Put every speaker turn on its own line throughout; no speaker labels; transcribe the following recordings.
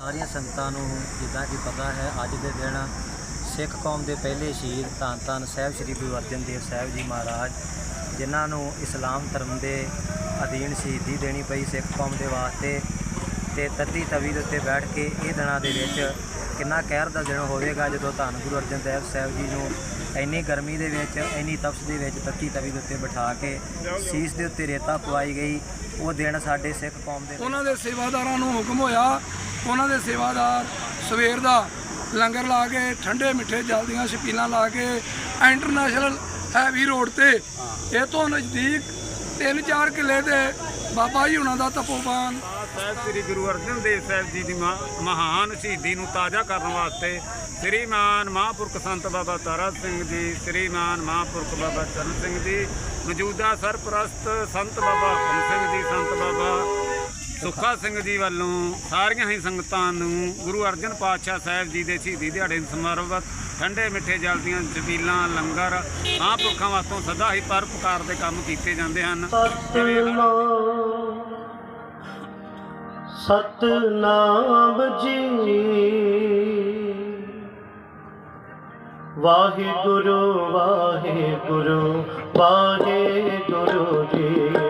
ਸਾਰੀਆਂ ਸੰਗਤਾਂ ਨੂੰ ਜਿੱਦਾਂ ਕਿ ਪਤਾ ਹੈ, ਅੱਜ ਦੇ ਦਿਨ ਸਿੱਖ ਕੌਮ ਦੇ ਪਹਿਲੇ ਸ਼ਹੀਦ ਧੰਨ ਧੰਨ ਸਾਹਿਬ ਸ੍ਰੀ ਗੁਰੂ ਅਰਜਨ ਦੇਵ ਸਾਹਿਬ ਜੀ ਮਹਾਰਾਜ, ਜਿਨ੍ਹਾਂ ਨੂੰ ਇਸਲਾਮ ਧਰਮ ਦੇ ਅਧੀਨ ਸ਼ਹੀਦੀ ਦੇਣੀ ਪਈ ਸਿੱਖ ਕੌਮ ਦੇ ਵਾਸਤੇ ਤੇ ਤੱਤੀ ਤਵੀ ਦੇ ਉੱਤੇ ਬੈਠ ਕੇ ਇਹ ਦਿਨਾਂ ਦੇ ਵਿੱਚ ਕਿੰਨਾ ਕਹਿਰ ਦਾ ਦਿਨ ਹੋਵੇਗਾ ਜਦੋਂ ਧੰਨ ਗੁਰੂ ਅਰਜਨ ਦੇਵ ਸਾਹਿਬ ਜੀ ਨੂੰ ਇੰਨੀ ਗਰਮੀ ਦੇ ਵਿੱਚ, ਇੰਨੀ ਤਪਸ਼ ਦੇ ਵਿੱਚ ਤੱਤੀ ਤਵੀ ਦੇ ਉੱਤੇ ਬਿਠਾ ਕੇ ਸੀਸ ਦੇ ਉੱਤੇ ਰੇਤਾ ਪਵਾਈ ਗਈ, ਉਹ ਦਿਨ ਸਾਡੇ ਸਿੱਖ ਕੌਮ ਦੇ
ਉਹਨਾਂ ਦੇ ਸੇਵਾਦਾਰਾਂ ਨੂੰ ਹੁਕਮ ਹੋਇਆ ਉਹਨਾਂ ਦੇ ਸੇਵਾਦਾਰ ਸਵੇਰ ਦਾ ਲੰਗਰ ਲਾ ਕੇ ਠੰਡੇ ਮਿੱਠੇ ਜਲ ਦੀਆਂ ਛਪੀਲਾਂ ਲਾ ਕੇ ਇੰਟਰਨੈਸ਼ਨਲ ਹੈਵੀ ਰੋਡ ਤੇ। ਇਹ ਤੋਂ ਨਜ਼ਦੀਕ 3-4 ਕਿੱਲੇ ਤੇ ਬਾਬਾ ਜੀ ਉਹਨਾਂ ਦਾ ਤਪੋਵਾਨ
ਸਾਹਿਬ ਸ੍ਰੀ ਗੁਰੂ ਅਰਜਨ ਦੇਵ ਸਾਹਿਬ ਜੀ ਦੀ ਮਹਾ- ਮਹਾਨ ਸ਼ਹੀਦੀ ਨੂੰ ਤਾਜ਼ਾ ਕਰਨ ਵਾਸਤੇ ਸ੍ਰੀਮਾਨ ਮਹਾਂਪੁਰਖ ਸੰਤ ਬਾਬਾ ਤਾਰਾ ਸਿੰਘ ਜੀ ਸ੍ਰੀਮਾਨ ਮਹਾਂਪੁਰਖ ਬਾਬਾ ਚਰਨ ਸਿੰਘ ਜੀ ਮੌਜੂਦਾ ਸਰਪ੍ਰਸਤ ਸੰਤ ਬਾਬਾ ਹਮ ਸਿੰਘ ਜੀ ਸੰਤ ਬਾਬਾ ਸੁੱਖਾ ਸਿੰਘ ਜੀ ਵੱਲੋਂ ਸਾਰੀਆਂ ਹੀ ਸੰਗਤਾਂ ਨੂੰ ਗੁਰੂ ਅਰਜਨ ਪਾਤਸ਼ਾਹ ਸਾਹਿਬ ਜੀ ਦੇ ਸ਼ਹੀਦੀ ਦਿਹਾੜੇ ਨੂੰ ਸਮਰਪਿਤ ਠੰਡੇ ਮਿੱਠੇ ਜਲ ਦੀਆਂ ਛਬੀਲਾਂ, ਲੰਗਰ ਮਹਾਂਪੁਰਖਾਂ ਵਾਸਤੋਂ ਸਦਾ ਹੀ ਪਰਪਕਾਰ ਦੇ ਕੰਮ ਕੀਤੇ ਜਾਂਦੇ ਹਨ।
ਸਤਨਾਮ ਜੀ। ਵਾਹਿਗੁਰੂ ਵਾਹਿਗੁਰੂ ਵਾਹਿਗੁਰੂ ਜੀ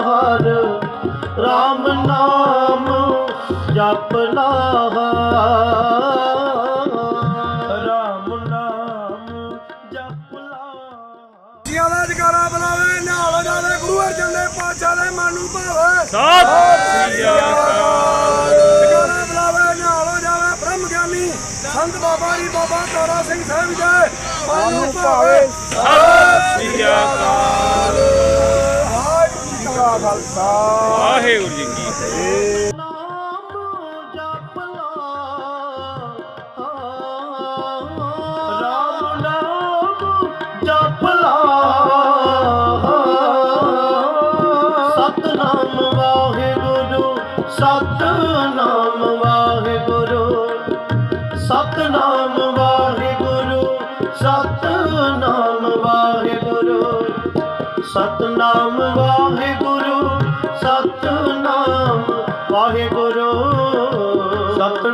ਸਤਿ ਸ੍ਰੀ ਅਕਾਲ।
ਬੁਲਾਵੇ ਜਾਵੇ ਬ੍ਰਹਮ ਗਿਆਨੀ ਸੰਤ ਬਾਬਾ ਜੀ ਬਾਬਾ ਤਾਰਾ ਸਿੰਘ ਸਾਹਿਬ ਜੀ ਮਨ ਨੂੰ ਭਾਵੇ
ਸਤਿ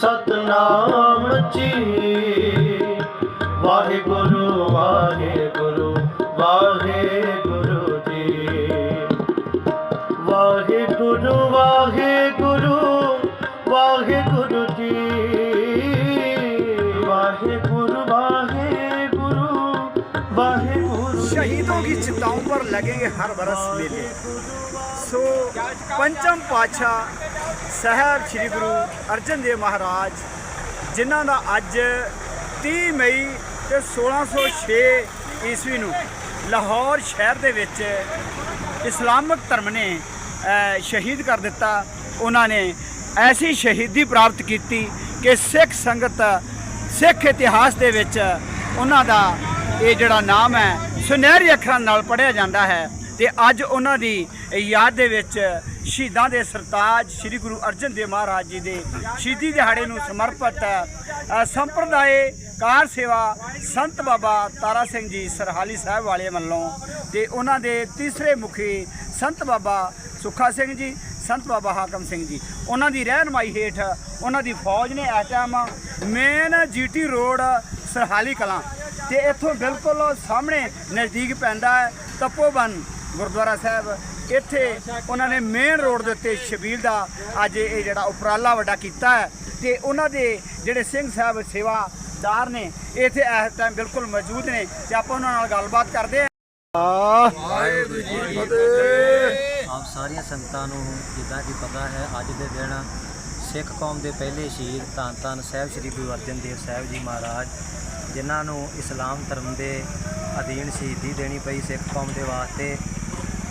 ਸਤਨਾਮ ਜੀ ਵਾਹਿਗੁਰੂ ਵਾਹਿਗੁਰੂ ਵਾਹਿਗੁਰੂ ਜੀ ਵਾਹਿਗੁਰੂ ਵਾਹਿਗੁਰੂ ਵਾਹਿਗੁਰੂ ਜੀ ਵਾਹਿਗੁਰੂ ਵਾਹਿਗੁਰੂ ਵਾਹਿਗੁਰੂ
शहीदों की चिताओं पर लगेंगे हर बरस मेले ਸੋ ਪੰਚਮ ਪਾਤਸ਼ਾਹ ਸਾਹਿਬ ਸ੍ਰੀ ਗੁਰੂ ਅਰਜਨ ਦੇਵ ਮਹਾਰਾਜ, ਜਿਨ੍ਹਾਂ ਦਾ ਅੱਜ 30 ਮਈ ਤੇ 1606 ਈਸਵੀ ਨੂੰ ਲਾਹੌਰ ਸ਼ਹਿਰ ਦੇ ਵਿੱਚ ਇਸਲਾਮਿਕ ਧਰਮ ਨੇ ਸ਼ਹੀਦ ਕਰ ਦਿੱਤਾ। ਉਹਨਾਂ ਨੇ ਐਸੀ ਸ਼ਹੀਦੀ ਪ੍ਰਾਪਤ ਕੀਤੀ ਕਿ ਸਿੱਖ ਸੰਗਤ, ਸਿੱਖ ਇਤਿਹਾਸ ਦੇ ਵਿੱਚ ਉਹਨਾਂ ਦਾ ਇਹ ਜਿਹੜਾ ਨਾਮ ਹੈ, ਸੁਨਹਿਰੀ ਅੱਖਰਾਂ ਨਾਲ ਪੜ੍ਹਿਆ ਜਾਂਦਾ ਹੈ ਤੇ ਅੱਜ ਉਹਨਾਂ ਦੀ ਯਾਦ ਦੇ ਵਿੱਚ ਸ਼ਹੀਦਾਂ ਦੇ ਸਰਤਾਜ ਸ੍ਰੀ ਗੁਰੂ ਅਰਜਨ ਦੇਵ ਮਹਾਰਾਜ ਜੀ ਦੇ ਸ਼ਹੀਦੀ ਦਿਹਾੜੇ ਨੂੰ ਸਮਰਪਿਤ ਸੰਪਰਦਾਏ ਕਾਰ ਸੇਵਾ ਸੰਤ ਬਾਬਾ ਤਾਰਾ ਸਿੰਘ ਜੀ ਸਰਹਾਲੀ ਸਾਹਿਬ ਵਾਲੇ ਵੱਲੋਂ ਤੇ ਉਹਨਾਂ ਦੇ ਤੀਸਰੇ ਮੁਖੀ ਸੰਤ ਬਾਬਾ ਸੁੱਖਾ ਸਿੰਘ ਜੀ, ਸੰਤ ਬਾਬਾ ਹਾਕਮ ਸਿੰਘ ਜੀ। ਉਹਨਾਂ ਦੀ ਰਹਿਨਮਾਈ ਹੇਠ ਉਹਨਾਂ ਦੀ ਫੌਜ ਨੇ ਇਸ time main GT road Sarhali Kalan ਤੇ ਇੱਥੋਂ ਬਿਲਕੁਲ ਸਾਹਮਣੇ ਨਜ਼ਦੀਕ ਪੈਂਦਾ ਹੈ ਤਪੋਵਨ ਗੁਰਦੁਆਰਾ ਸਾਹਿਬ। ਇੱਥੇ ਉਹਨਾਂ ਨੇ ਮੇਨ ਰੋਡ ਦੇ ਉੱਤੇ ਸ਼ਬੀਲ ਦਾ ਅੱਜ ਇਹ ਜਿਹੜਾ ਉਪਰਾਲਾ ਵੱਡਾ ਕੀਤਾ ਹੈ ਤੇ ਉਹਨਾਂ ਦੇ ਜਿਹੜੇ ਸਿੰਘ ਸਾਹਿਬ ਸੇਵਾਦਾਰ ਨੇ ਇੱਥੇ ਇਸ ਟਾਈਮ ਬਿਲਕੁਲ ਮੌਜੂਦ ਨੇ ਤੇ ਆਪਾਂ ਉਹਨਾਂ ਨਾਲ ਗੱਲਬਾਤ ਕਰਦੇ ਹਾਂ।
ਆਪ ਸਾਰੀਆਂ ਸੰਗਤਾਂ ਨੂੰ ਜਿੱਦਾਂ ਕਿ ਪਤਾ ਹੈ ਅੱਜ ਦੇ ਦਿਨ ਸਿੱਖ ਕੌਮ ਦੇ ਪਹਿਲੇ ਸ਼ਹੀਦ ਧੰਨ ਧੰਨ ਸਾਹਿਬ ਸ੍ਰੀ ਗੁਰੂ ਅਰਜਨ ਦੇਵ ਸਾਹਿਬ ਜੀ ਮਹਾਰਾਜ ਜਿਨ੍ਹਾਂ ਨੂੰ ਇਸਲਾਮ ਧਰਮ ਦੇ ਅਧੀਨ ਸ਼ਹੀਦੀ ਦੇਣੀ ਪਈ ਸਿੱਖ ਕੌਮ ਦੇ ਵਾਸਤੇ।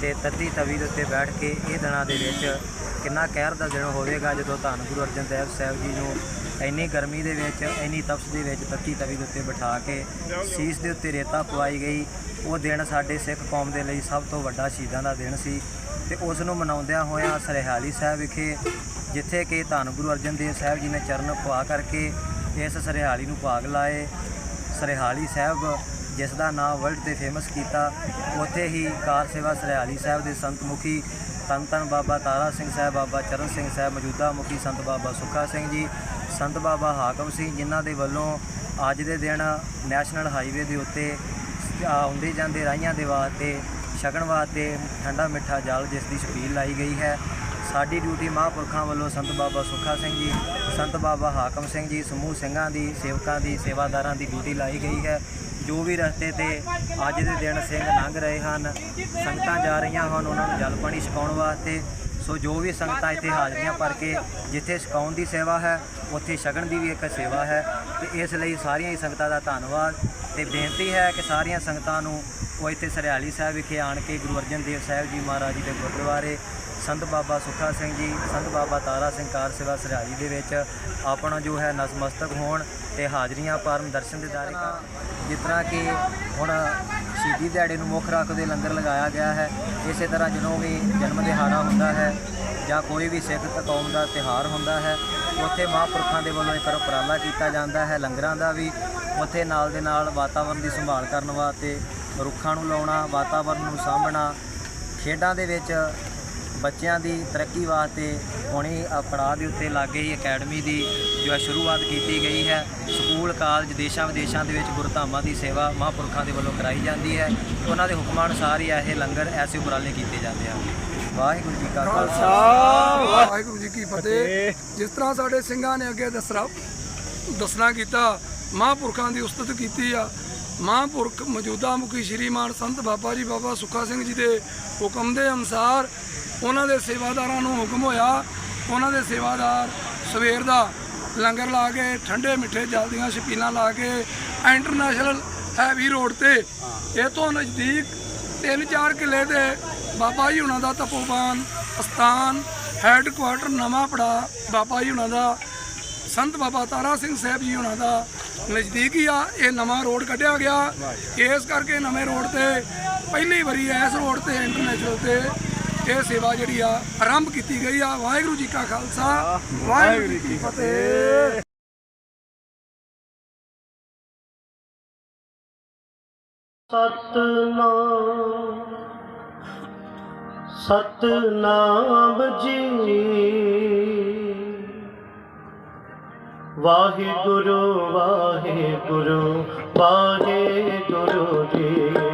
ਤੇ ਤੱਤੀ ਤਵੀ ਦੇ ਉੱਤੇ ਬੈਠ ਕੇ ਇਹ ਦਿਨਾਂ ਦੇ ਵਿੱਚ ਕਿੰਨਾ ਕਹਿਰ ਦਾ ਦਿਨ ਹੋਵੇਗਾ ਜਦੋਂ ਧੰਨ ਗੁਰੂ ਅਰਜਨ ਦੇਵ ਸਾਹਿਬ ਜੀ ਨੂੰ ਇੰਨੀ ਗਰਮੀ ਦੇ ਵਿੱਚ, ਇੰਨੀ ਤਪਸ਼ ਦੇ ਵਿੱਚ ਤੱਤੀ ਤਵੀ ਦੇ ਉੱਤੇ ਬਿਠਾ ਕੇ ਸੀਸ ਦੇ ਉੱਤੇ ਰੇਤਾ ਪਵਾਈ ਗਈ। ਉਹ ਦਿਨ ਸਾਡੇ ਸਿੱਖ ਕੌਮ ਦੇ ਲਈ ਸਭ ਤੋਂ ਵੱਡਾ ਸ਼ਹੀਦਾਂ ਦਾ ਦਿਨ ਸੀ ਤੇ ਉਸ ਨੂੰ ਮਨਾਉਂਦਿਆਂ ਹੋਇਆਂ ਸਰਹਾਲੀ ਸਾਹਿਬ ਵਿਖੇ, ਜਿੱਥੇ ਕਿ ਧੰਨ ਗੁਰੂ ਅਰਜਨ ਦੇਵ ਸਾਹਿਬ ਜੀ ਨੇ ਚਰਨ ਪਵਾ ਕਰਕੇ ਇਸ ਸਰਹਾਲੀ ਨੂੰ ਭਾਗ ਲਾਏ। ਸਰਹਾਲੀ ਸਾਹਿਬ ਜਿਸ ਦਾ ਨਾਮ ਵਰਲਡ ਤੇ ਫੇਮਸ ਕੀਤਾ, ਉੱਥੇ ਹੀ ਕਾਰ ਸੇਵਾ ਸਰਹਾਲੀ ਸਾਹਿਬ ਦੇ ਸੰਤ ਮੁਖੀ ਤਨ ਧੰਨ ਬਾਬਾ ਤਾਰਾ ਸਿੰਘ ਸਾਹਿਬ, ਬਾਬਾ ਚਰਨ ਸਿੰਘ ਸਾਹਿਬ, ਮੌਜੂਦਾ ਮੁਖੀ ਸੰਤ ਬਾਬਾ ਸੁੱਖਾ ਸਿੰਘ ਜੀ, ਸੰਤ ਬਾਬਾ ਹਾਕਮ ਸਿੰਘ, ਜਿਨ੍ਹਾਂ ਦੇ ਵੱਲੋਂ ਅੱਜ ਦੇ ਦਿਨ ਨੈਸ਼ਨਲ ਹਾਈਵੇ ਦੇ ਉੱਤੇ ਆਉਂਦੇ ਜਾਂਦੇ ਰਾਹੀਆਂ ਦੇ ਵਾਸਤੇ, ਛਕਣ ਵਾਸਤੇ ਠੰਡਾ ਮਿੱਠਾ ਜਲ ਜਿਸ ਦੀ ਛਪੀਲ ਲਾਈ ਗਈ ਹੈ। ਸਾਡੀ ਡਿਊਟੀ ਮਹਾਂਪੁਰਖਾਂ ਵੱਲੋਂ ਸੰਤ ਬਾਬਾ ਸੁੱਖਾ ਸਿੰਘ ਜੀ, ਸੰਤ ਬਾਬਾ ਹਾਕਮ ਸਿੰਘ ਜੀ, ਸਮੂਹ ਸਿੰਘਾਂ ਦੀ, ਸੇਵਕਾਂ ਦੀ, ਸੇਵਾਦਾਰਾਂ ਦੀ ਡਿਊਟੀ ਲਾਈ ਗਈ ਹੈ। ਜੋ ਵੀ ਰਸਤੇ ਤੇ ਅੱਜ ਦੇ ਦਿਨ ਸਿੰਘ ਲੰਘ ਰਹੇ ਹਨ, ਸੰਗਤਾਂ ਜਾ ਰਹੀਆਂ ਹਨ, ਉਹਨਾਂ ਨੂੰ ਜਲ ਪਾਣੀ ਛਕਾਉਣ ਵਾਸਤੇ। ਸੋ ਜੋ ਵੀ ਸੰਗਤਾਂ ਇੱਥੇ ਹਾਜ਼ਰੀਆਂ ਭਰ ਕੇ ਜਿੱਥੇ ਛਕਾਉਣ ਦੀ ਸੇਵਾ ਹੈ, ਉੱਥੇ ਛਕਣ ਦੀ ਵੀ ਇੱਕ ਸੇਵਾ ਹੈ। ਤੇ ਇਸ ਲਈ ਸਾਰੀਆਂ ਹੀ ਸੰਗਤਾਂ ਦਾ ਧੰਨਵਾਦ ਤੇ ਬੇਨਤੀ ਹੈ ਕਿ ਸਾਰੀਆਂ ਸੰਗਤਾਂ ਨੂੰ ਉਹ ਇੱਥੇ ਸਰਿਆਲੀ ਸਾਹਿਬ ਵਿਖੇ ਆਣ ਕੇ ਗੁਰੂ ਅਰਜਨ ਦੇਵ ਸਾਹਿਬ ਜੀ ਮਹਾਰਾਜ ਜੀ ਦੇ ਗੁਰਦੁਆਰੇ ਸੰਤ ਬਾਬਾ ਸੁੱਖਾ ਸਿੰਘ ਜੀ, ਸੰਤ ਬਾਬਾ ਤਾਰਾ ਸਿੰਘ ਕਾਰ ਸੇਵਾ ਸਰਿਆਲੀ ਦੇ ਵਿੱਚ ਆਪਣਾ ਜੋ ਹੈ ਨਸਮਸਤਕ ਹੋਣ ਤੇ ਹਾਜ਼ਰੀਆਂ ਪਰਮ ਦਰਸ਼ਨ ਦਿਦਾਰੇ ਕਰਨ ਜਿਸ ਤਰ੍ਹਾਂ ਕਿ ਹੁਣ ਸ਼ਹੀਦੀ ਦਿਹਾੜੇ ਨੂੰ ਮੁੱਖ ਰੱਖਦੇ ਲੰਗਰ ਲਗਾਇਆ ਗਿਆ ਹੈ। ਇਸੇ ਤਰ੍ਹਾਂ ਜਦੋਂ ਵੀ ਜਨਮ ਦਿਹਾੜਾ ਹੁੰਦਾ ਹੈ ਜਾਂ ਕੋਈ ਵੀ ਸਿੱਖ ਕੌਮ ਦਾ ਤਿਹਾਰ ਹੁੰਦਾ ਹੈ, ਉੱਥੇ ਮਹਾਂਪੁਰਖਾਂ ਦੇ ਵੱਲੋਂ ਇੱਕ ਉਪਰਾਲਾ ਕੀਤਾ ਜਾਂਦਾ ਹੈ ਲੰਗਰਾਂ ਦਾ ਵੀ। ਉੱਥੇ ਨਾਲ ਦੇ ਨਾਲ ਵਾਤਾਵਰਣ ਦੀ ਸੰਭਾਲ ਕਰਨ ਵਾਸਤੇ ਰੁੱਖਾਂ ਨੂੰ ਲਾਉਣਾ ਵਾਤਾਵਰਣ ਨੂੰ ਸਾਂਭਣਾ, ਖੇਡਾਂ ਦੇ ਵਿੱਚ ਬੱਚਿਆਂ ਦੀ ਤਰੱਕੀ ਵਾਸਤੇ ਹੁਣੇ ਪੜਾਅ ਦੇ ਉੱਤੇ ਲਾਗੇ ਹੀ ਅਕੈਡਮੀ ਦੀ ਜੋ ਹੈ ਸ਼ੁਰੂਆਤ ਕੀਤੀ ਗਈ ਹੈ। ਸਕੂਲ ਕਾਲਜ ਦੇਸ਼ਾਂ ਵਿਦੇਸ਼ਾਂ ਦੇ ਵਿੱਚ ਗੁਰਧਾਮਾਂ ਦੀ ਸੇਵਾ ਮਹਾਂਪੁਰਖਾਂ ਦੇ ਵੱਲੋਂ ਕਰਾਈ ਜਾਂਦੀ ਹੈ। ਉਹਨਾਂ ਦੇ ਹੁਕਮਾਂ ਅਨੁਸਾਰ ਹੀ ਇਹ ਲੰਗਰ ਐਸੇ ਉਪਰਾਲੇ ਕੀਤੇ ਜਾਂਦੇ ਹਨ। ਵਾਹਿਗੁਰੂ ਜੀ ਕਾ ਖਾਲਸਾ।
ਵਾਹਿਗੁਰੂ ਜੀ ਕੀ ਫਤਿਹ। ਜਿਸ ਤਰ੍ਹਾਂ ਸਾਡੇ ਸਿੰਘਾਂ ਨੇ ਅੱਗੇ ਦੱਸਣਾ ਦੱਸਣਾ ਕੀਤਾ ਮਹਾਂਪੁਰਖਾਂ ਦੀ ਉਸਤਤ ਕੀਤੀ ਆ। ਮਹਾਂਪੁਰਖ ਮੌਜੂਦਾ ਮੁਖੀ ਸ਼੍ਰੀਮਾਨ ਸੰਤ ਬਾਬਾ ਜੀ ਬਾਬਾ ਸੁੱਖਾ ਸਿੰਘ ਜੀ ਦੇ ਹੁਕਮ ਦੇ ਅਨੁਸਾਰ ਉਹਨਾਂ ਦੇ ਸੇਵਾਦਾਰਾਂ ਨੂੰ ਹੁਕਮ ਹੋਇਆ ਉਹਨਾਂ ਦੇ ਸੇਵਾਦਾਰ ਸਵੇਰ ਦਾ ਲੰਗਰ ਲਾ ਕੇ ਠੰਡੇ ਮਿੱਠੇ ਜਲ ਦੀਆਂ ਛਪੀਲਾਂ ਲਾ ਕੇ ਇੰਟਰਨੈਸ਼ਨਲ ਹੈਵੀ ਰੋਡ ਤੇ। ਇਹ ਤੋਂ ਨਜ਼ਦੀਕ 3-4 ਕਿੱਲੇ ਤੇ ਬਾਬਾ ਜੀ ਹੁਣਾਂ ਦਾ ਤਪੋਵਾਨ ਅਸਥਾਨ ਹੈੱਡਕੁਆਟਰ ਨਵਾਂ ਪੜਾ ਬਾਬਾ ਜੀ ਹੁਣਾਂ ਦਾ। ਸੰਤ ਬਾਬਾ ਤਾਰਾ ਸਿੰਘ ਸਾਹਿਬ ਜੀ ਹੁਣਾਂ ਦਾ ਨਜ਼ਦੀਕ ਹੀ ਆ ਇਹ ਨਵਾਂ ਰੋਡ ਕੱਢਿਆ ਗਿਆ। ਇਸ ਕਰਕੇ ਨਵੇਂ ਰੋਡ ਤੇ ਪਹਿਲੀ ਵਾਰੀ ਇਸ ਰੋਡ ਤੇ ਇੰਟਰਨੈਸ਼ਨਲ ਤੇ ਇਹ ਸੇਵਾ ਜਿਹੜੀ ਆ ਆਰੰਭ ਕੀਤੀ ਗਈ ਆ। ਵਾਹਿਗੁਰੂ ਜੀ ਕਾ ਖਾਲਸਾ। ਵਾਹਿਗੁਰੂ ਜੀ ਕੀ ਫਤਿਹ।
ਸਤਨਾਮ ਸਤਨਾਮ ਜੀ। ਵਾਹਿਗੁਰੂ ਵਾਹਿਗੁਰੂ ਵਾਹਿਗੁਰੂ ਜੀ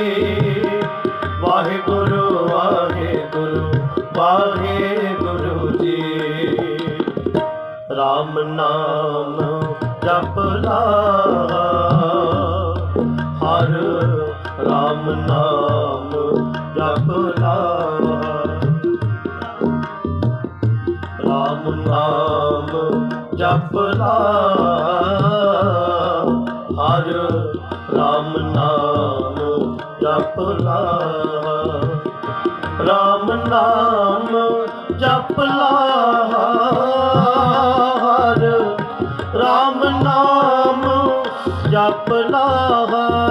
ਰੱਬ ਲਾਹਾ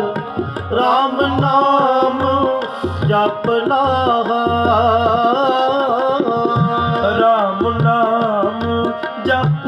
ਜਪ ਲਾ ਰਾਮ ਨਾਮ ਜਪ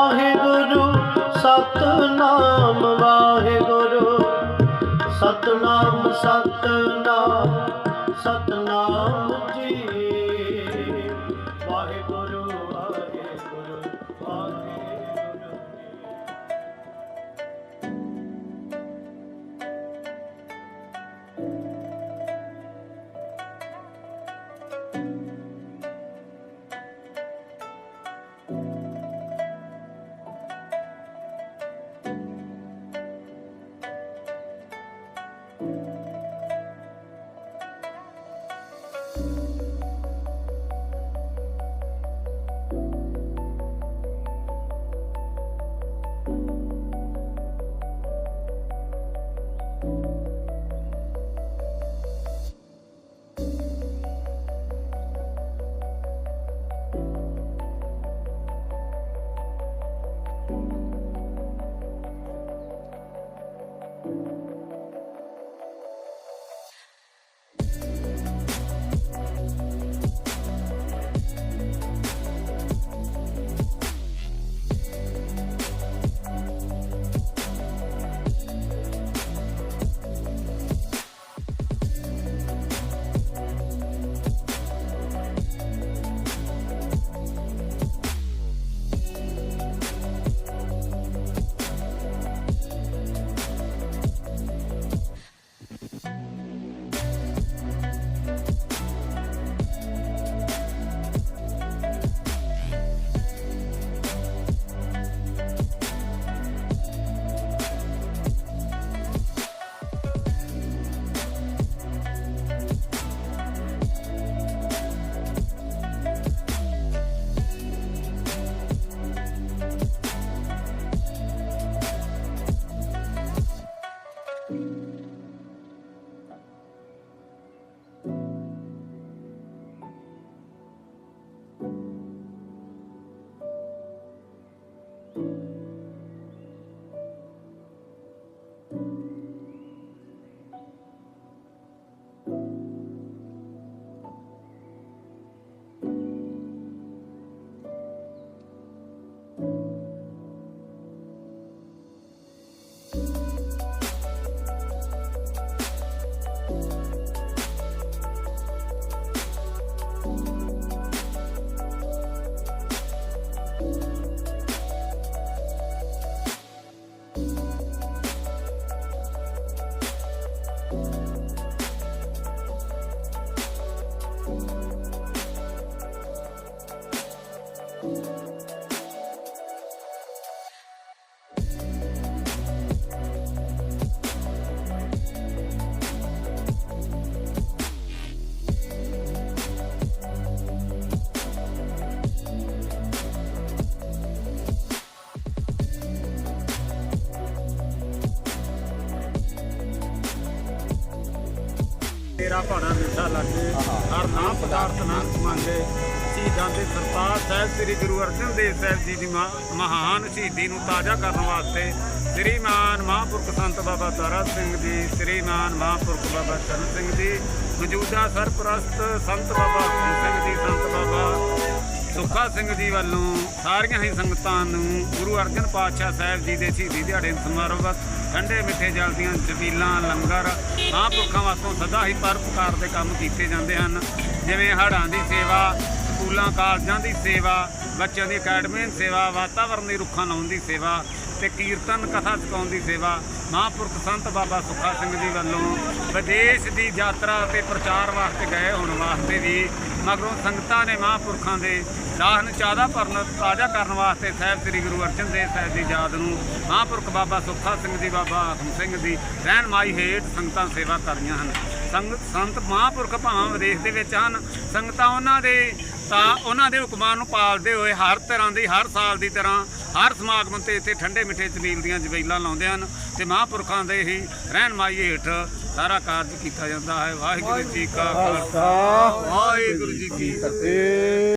ਤੇਰਾ ਭਾਣਾ ਮਿੱਠਾ ਲੱਗੇ। ਹਰ ਨਾਮ ਪਦਾਰਥ ਨਾਮ ਮੰਗੇ ਸ਼ਹੀਦਾਂ ਦੇ ਸਰਤਾਜ ਸਾਹਿਬ ਸ੍ਰੀ ਗੁਰੂ ਅਰਜਨ ਦੇਵ ਸਾਹਿਬ ਜੀ ਦੀ ਮਹਾਨ ਸ਼ਹੀਦੀ ਨੂੰ ਤਾਜ਼ਾ ਕਰਨ ਵਾਸਤੇ ਸ੍ਰੀਮਾਨ ਮਹਾਂਪੁਰਖ ਸੰਤ ਬਾਬਾ ਤਾਰਾ ਸਿੰਘ ਜੀ, ਸ੍ਰੀਮਾਨ ਮਹਾਂਪੁਰਖ ਬਾਬਾ ਚਰਨ ਸਿੰਘ ਜੀ, ਮੌਜੂਦਾ ਸਰਪ੍ਰਸਤ ਸੰਤ ਬਾਬਾ ਸਿੰਘ ਜੀ, ਸੰਤ ਬਾਬਾ ਸੁੱਖਾ ਸਿੰਘ ਜੀ ਵੱਲੋਂ ਸਾਰੀਆਂ ਹੀ ਸੰਗਤਾਂ ਨੂੰ ਗੁਰੂ ਅਰਜਨ ਪਾਤਸ਼ਾਹ ਸਾਹਿਬ ਜੀ ਦੇ ਸ਼ਹੀਦੀ ਦਿਹਾੜੇ ਸਮਾਰੋਹ ਠੰਡੇ ਮਿੱਠੇ ਜਲ ਦੀਆਂ ਛਬੀਲਾਂ ਲੰਗਰ ਮਹਾਂਪੁਰਖਾਂ ਵਾਸਤੇ ਸਦਾ ਹੀ ਪਰਪਕਾਰ ਦੇ ਕੰਮ ਕੀਤੇ ਜਾਂਦੇ ਹਨ। ਜਿਵੇਂ ਹੜ੍ਹਾਂ ਦੀ ਸੇਵਾ, ਸਕੂਲਾਂ, ਕਾਲਜਾਂ ਦੀ ਸੇਵਾ, ਬੱਚਿਆਂ ਦੀ ਅਕੈਡਮੀ ਦੀ ਸੇਵਾ ਵਾਤਾਵਰਣ ਦੀ ਰੁੱਖਾਂ ਲਾਉਣ ਦੀ ਸੇਵਾ ਤੇ ਕੀਰਤਨ ਕਥਾ ਸਿਖਾਉਣ ਦੀ ਸੇਵਾ ਮਹਾਂਪੁਰਖ ਸੰਤ ਬਾਬਾ ਸੁੱਖਾ ਸਿੰਘ ਜੀ ਵੱਲੋਂ ਵਿਦੇਸ਼ ਦੀ ਯਾਤਰਾ ਤੇ ਪ੍ਰਚਾਰ ਵਾਸਤੇ ਗਏ ਹੋਣ ਵਾਸਤੇ ਵੀ ਮਗਰੋਂ ਸੰਗਤਾਂ ਨੇ ਮਹਾਂਪੁਰਖਾਂ ਦੇ ਰਾਹ ਨੂੰ ਚਾਦਾ ਭਰਨ ਤਾਜ਼ਾ ਕਰਨ ਵਾਸਤੇ ਸਾਹਿਬ ਸ੍ਰੀ ਗੁਰੂ ਅਰਜਨ ਦੇਵ ਸਾਹਿਬ ਦੀ ਯਾਦ ਨੂੰ ਮਹਾਂਪੁਰਖ ਬਾਬਾ ਸੁੱਖਾ ਸਿੰਘ ਜੀ, ਬਾਬਾ ਆਖਮ ਸਿੰਘ ਦੀ ਰਹਿਨਮਾਈ ਹੇਠ ਸੰਗਤਾਂ ਸੇਵਾ ਕਰਨੀਆਂ ਹਨ। ਸੰਗਤ ਸੰਤ ਮਹਾਂਪੁਰਖ ਭਾਵਾਂ ਵਿਦੇਸ਼ ਦੇ ਵਿੱਚ ਹਨ। ਸੰਗਤਾਂ ਉਹਨਾਂ ਦੇ ਤਾਂ ਉਹਨਾਂ ਦੇ ਹੁਕਮਾਂ ਨੂੰ ਪਾਲਦੇ ਹੋਏ ਹਰ ਤਰ੍ਹਾਂ ਦੀ ਹਰ ਸਾਲ ਦੀ ਤਰ੍ਹਾਂ ਹਰ ਸਮਾਗਮ ਤੇ ਇੱਥੇ ਠੰਡੇ ਮਿੱਠੇ ਚਨੀਲ ਦੀਆਂ ਜਵੇਲਾਂ ਲਾਉਂਦੇ ਹਨ ਤੇ ਮਹਾਂਪੁਰਖਾਂ ਦੇ ਹੀ ਰਹਿਨਮਾਈ ਹੇਠ ਸਾਰਾ ਕਾਰਜ ਕੀਤਾ ਜਾਂਦਾ ਹੈ। ਵਾਹਿਗੁਰੂ ਜੀ ਕਾ ਖਾਲਸਾ। ਵਾਹਿਗੁਰੂ ਜੀ ਕੀ ਫਤਿਹ।